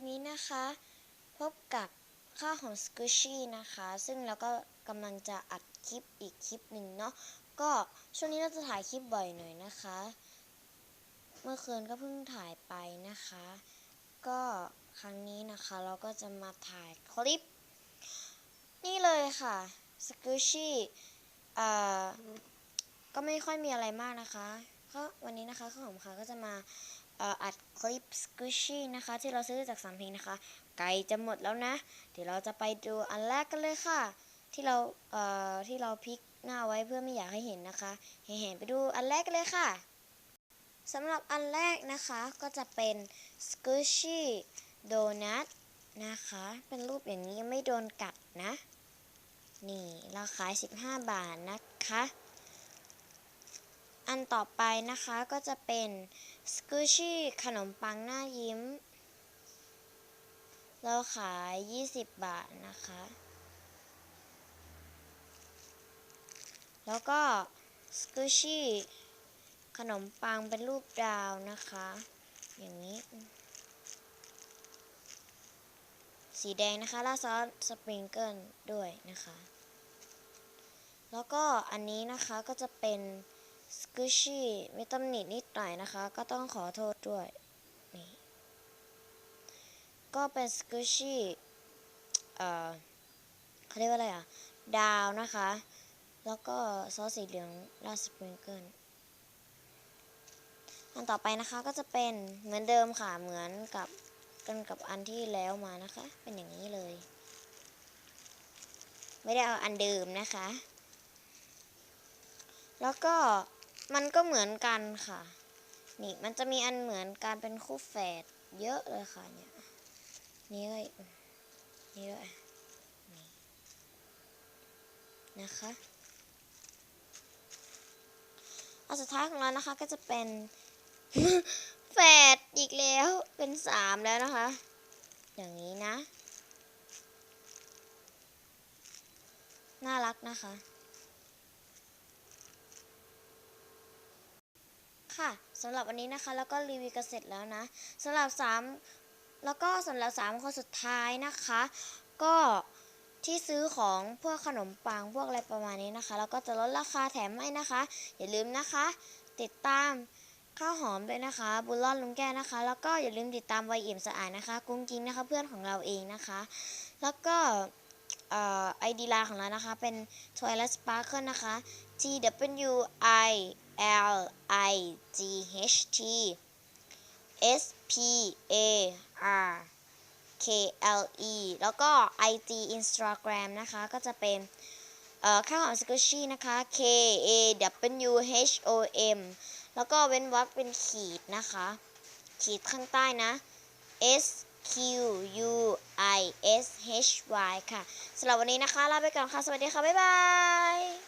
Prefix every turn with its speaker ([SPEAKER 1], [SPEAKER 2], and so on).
[SPEAKER 1] วันนี้นะคะ พบกับข้าวหอมสกูชี่นะคะ ซึ่งเราก็กำลังจะอัดคลิปอีกคลิปหนึ่งเนาะก็ช่วงนี้เราจะถ่ายคลิปบ่อยหน่อยนะคะ เมื่อคืนก็เพิ่งถ่ายไปนะคะ ก็ครั้งนี้นะคะเราก็จะมาถ่ายคลิป นี่เลยค่ะสกูชี่เอ่อก็ไม่ค่อยมีอะไรมากนะคะก็วันนี้นะคะข้าวหอมค่ะก็จะมา อัดคลิปสกูชี่นะคะ ที่เราซื้อจากสามเพลงนะคะ ไก่จะหมดแล้วนะ เดี๋ยวเราจะไปดูอันแรกกันเลยค่ะ ที่เราเอ่อที่เราพลิกหน้าไว้เพื่อไม่อยากให้เห็นนะคะให้เห็นไปดูอันแรกกันเลยค่ะสำหรับอันแรกนะคะก็จะเป็นสกูชี่โดนัทนะคะ เป็นรูปอย่างนี้ไม่โดนกัดนะ นี่ เราคาย 15 บาทนะคะ อันต่อไปนะคะก็จะเป็นสกูชี่ขนมปังหน้ายิ้ม เราขาย 20 บาทนะคะ แล้วก็สกูชี่ขนมปังเป็นรูปดาวนะคะ อย่างนี้ สีแดงนะคะราดซอสสปริงเกิลด้วยนะคะ แล้วก็อันนี้นะคะก็จะเป็น สกูชี่มีตำหนินิดหน่อยนะคะ ก็ต้องขอโทษด้วยนี่ก็เป็นสกูชี่เอ่อเขาเรียกว่าอะไรอะ ดาวนะคะ แล้วก็ซอสสีเหลืองราสปริงเกิลอันต่อไปนะคะก็จะเป็นเหมือนเดิมค่ะ เหมือนกับกันกับอันที่แล้วมานะคะ เป็นอย่างนี้เลย ไม่ได้เอาอันเดิมนะคะ แล้วก็ มันก็เหมือนกันค่ะ นี่มันจะมีอันเหมือนกันเป็นคู่แฝดเยอะเลยค่ะเนี่ยนี่เลยนี่เลยนี่นะคะอันสุดท้ายของเรานะคะก็จะเป็นแฝดอีกแล้วเป็นสามแล้วนะคะ อย่างนี้นะ น่ารักนะคะ ค่ะสำหรับวันนี้นะคะแล้วก็รีวิวกันเสร็จแล้วนะสำหรับสามแล้วก็สำหรับสามคนสุดท้ายนะคะ ก็ที่ซื้อของพวกขนมปังพวกอะไรประมาณนี้นะคะ แล้วก็จะลดราคาแถมให้นะคะ อย่าลืมนะคะ ติดตามข้าวหอมด้วยนะคะ บุญรอดลุงแก้นะคะ แล้วก็อย่าลืมติดตามวัยอิ่มสะอาดนะคะ กุ้งกิ้งนะคะ เพื่อนของเราเองนะคะ แล้วก็ ไอดีไลน์ของเรานะคะ เป็น Twilight Sparkle นะคะ T W I L I G H T S P A R K L E แล้วก็ IG Instagram นะคะ ก็จะเป็นเอ่อข้าวหอมสกุชชี่นะคะ K A W H O M แล้วก็เว้นวรรคเป็นขีดนะคะ ขีดข้างใต้นะ S Q U I S H Y ค่ะสำหรับวันนี้นะคะลาไปก่อนค่ะ สวัสดีค่ะ บ๊ายบาย